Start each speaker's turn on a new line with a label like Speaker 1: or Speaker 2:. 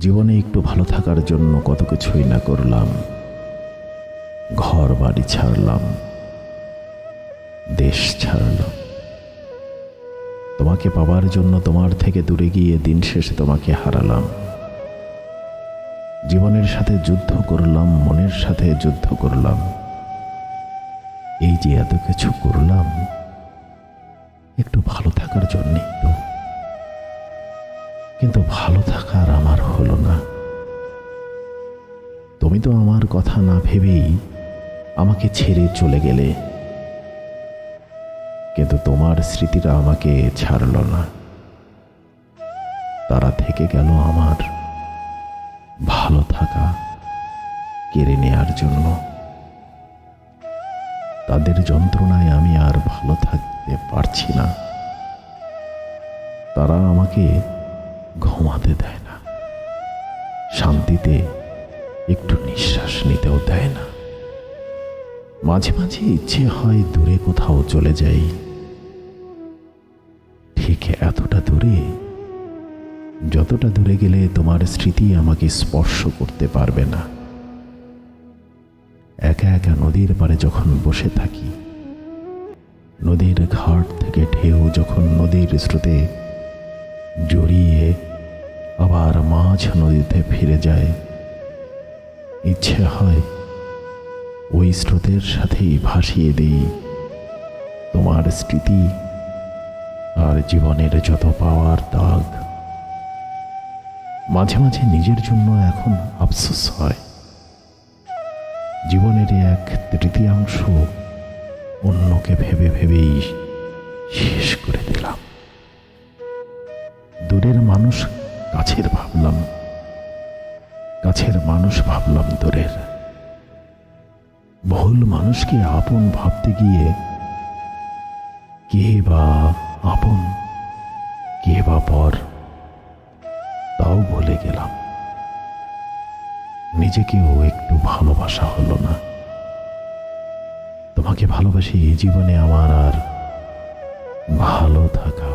Speaker 1: জীবনে একটু ভালো থাকার জন্য কত কিছুই না করলাম। ঘর বাড়ি ছাড়লাম। দেশ ছাড়লাম। তোমাকে পাবার জন্য তোমার থেকে দূরে গিয়ে দিন শেষে তোমাকে হারালাম। জীবনের সাথে যুদ্ধ করলাম, মনের সাথে যুদ্ধ করলাম। এই যে এত কিছু করলাম, একটু ভালো থাকার জন্যই তো কিন্তু ভালো থাকার আমার হলো না। তুমি তো আমার কথা না ভেবেই আমাকে ছেড়ে চলে গেলে। কিন্তু তোমার স্মৃতিরা আমাকে ছাড়ল না। তারা থেকে গেল আমার ভালো থাকা কেড়ে নেয়ার জন্য। তাদের যন্ত্রণায় আমি আর ভালো থাকতে পারছি না। তারা আমাকে ঘুমাতে দেয় না। শান্তিতে একটু নিঃশ্বাস নিতেও দেয় না। মাঝে মাঝে ইচ্ছে হয় দূরে কোথাও চলে যাই। ঠিক এতটা দূরে, যতটা দূরে গেলে তোমার স্মৃতি আমাকে স্পর্শ করতে পারবে না। একা একা নদীর পারে যখন বসে থাকি, নদীর ঘাট থেকে ঢেউ যখন নদীর স্রোতে জড়িয়ে মাঝ নদীতে ফিরে যায়। ইচ্ছে হয় ওই স্রোতের সাথেই ভাসিয়ে দিই। তোমার স্মৃতি আর জীবনের যত পাওয়ার দাগ, মাঝে মাঝে নিজের জন্য এখন আফসোস হয়। জীবনের এক তৃতীয়াংশ অন্যকে ভেবে ভেবেই শেষ করে দিলাম। দূরের মানুষ কাছের ভাবলাম, কাছের মানুষ ভাবলাম দূরের। ভুল মানুষকে আপন ভাবতে গিয়ে কে বা আপন, কে বা পর, তাও ভুলে গেলাম। নিজেকেও একটু ভালোবাসা হলো না। তোমাকে ভালোবাসি এই জীবনে আমার আর ভালো থাকা